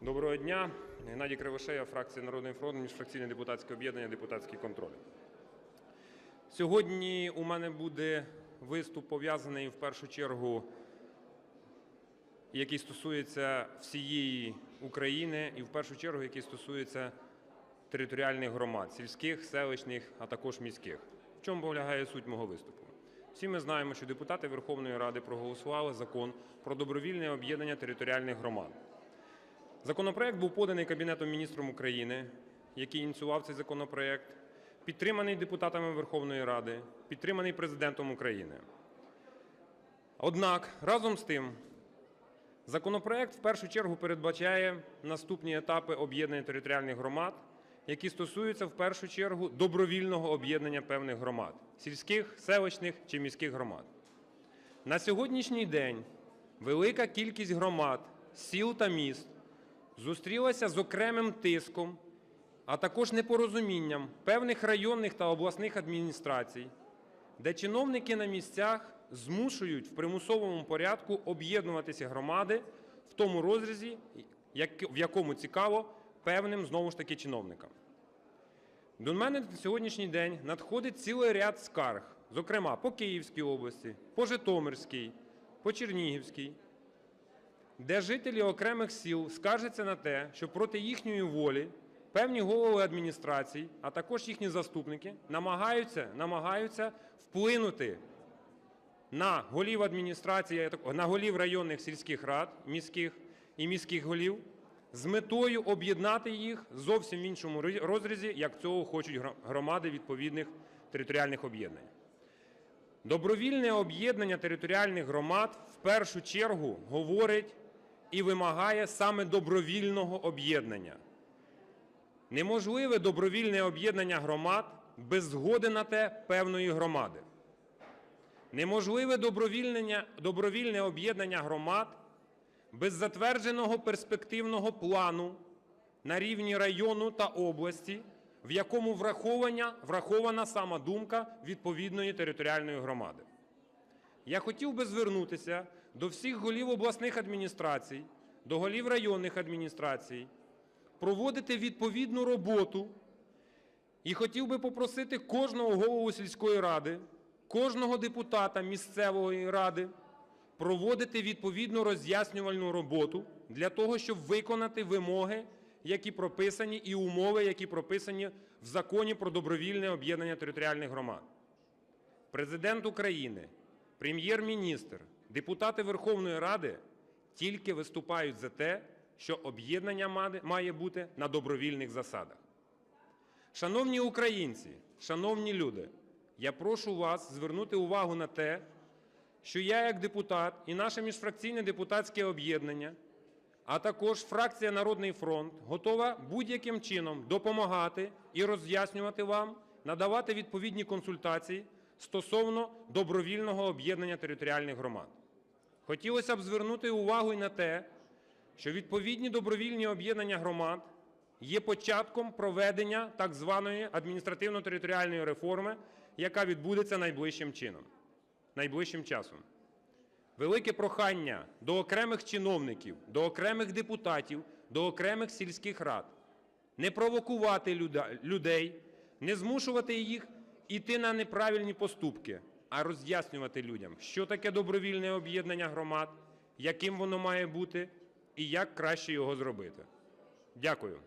Доброго дня. Геннадій Кривошея, фракція Народний фронт, міжфракційне депутатське об'єднання Депутатський контроль. Сьогодні у мене буде виступ пов'язаний в першу чергу, який стосується всієї України і в першу чергу, який стосується територіальних громад, сільських, селищних, а також міських. В чому полягає суть мого виступу? Всі ми знаємо, що депутати Верховної Ради проголосували закон про добровільне об'єднання територіальних громад. Законопроект був поданий Кабінетом міністром України, який ініціював цей законопроект, підтриманий депутатами Верховної Ради, підтриманий президентом України. Однак разом з тим законопроект в першу чергу передбачає наступні етапи об'єднання територіальних громад, які стосуються в першу чергу добровільного об'єднання певних громад сільських, селищних чи міських громад. На сьогоднішній день велика кількість громад, сіл та міст зустрілася з окремим тиском, а також непорозумінням певних районних та обласних адміністрацій, де чиновники на місцях змушують в примусовому порядку об'єднуватися громади в тому розрізі, в якому цікаво певним знову ж таки чиновникам. До мене на сьогоднішній день надходить цілий ряд скарг, зокрема по Київській області, по Житомирській, по Чернігівській, де жителі окремих сіл скаржаться на те, що проти їхньої волі певні голови адміністрацій, а також їхні заступники намагаються, намагаються вплинути на голів адміністрації, на голів районних сільських рад, міських і міських голів з метою об'єднати їх зовсім в іншому розрізі, як цього хочуть гро- громади відповідних територіальних об'єднань. Добровільне об'єднання територіальних громад в першу чергу говорить і вимагає саме добровільного об'єднання. Неможливе добровільне об'єднання громад без згоди на те певної громади. Неможливе добровільне об'єднання громад без затвердженого перспективного плану на рівні району та області, в якому врахована, сама думка відповідної територіальної громади. Я хотів би звернутися до всіх голів обласних адміністрацій, до голів районних адміністрацій, проводити відповідну роботу і хотів би попросити кожного голову сільської ради, кожного депутата місцевої ради проводити відповідну роз'яснювальну роботу для того, щоб виконати вимоги, які прописані, і умови, які прописані в законі про добровільне об'єднання територіальних громад. Президент України, прем'єр-міністр, депутати Верховної Ради тільки виступають за те, що об'єднання має бути на добровільних засадах. Шановні українці, шановні люди, я прошу вас звернути увагу на те, що я як депутат і наше міжфракційне депутатське об'єднання, а також фракція Народний фронт готова будь-яким чином допомагати і роз'яснювати вам, надавати відповідні консультації стосовно добровільного об'єднання територіальних громад. Хотілося б звернути увагу і на те, що відповідні добровільні об'єднання громад є початком проведення так званої адміністративно-територіальної реформи, яка відбудеться найближчим чином, найближчим часом. Велике прохання до окремих чиновників, до окремих депутатів, до окремих сільських рад не провокувати людей, не змушувати їх іти на неправильні поступки, а роз'яснювати людям, що таке добровільне об'єднання громад, яким воно має бути і як краще його зробити. Дякую.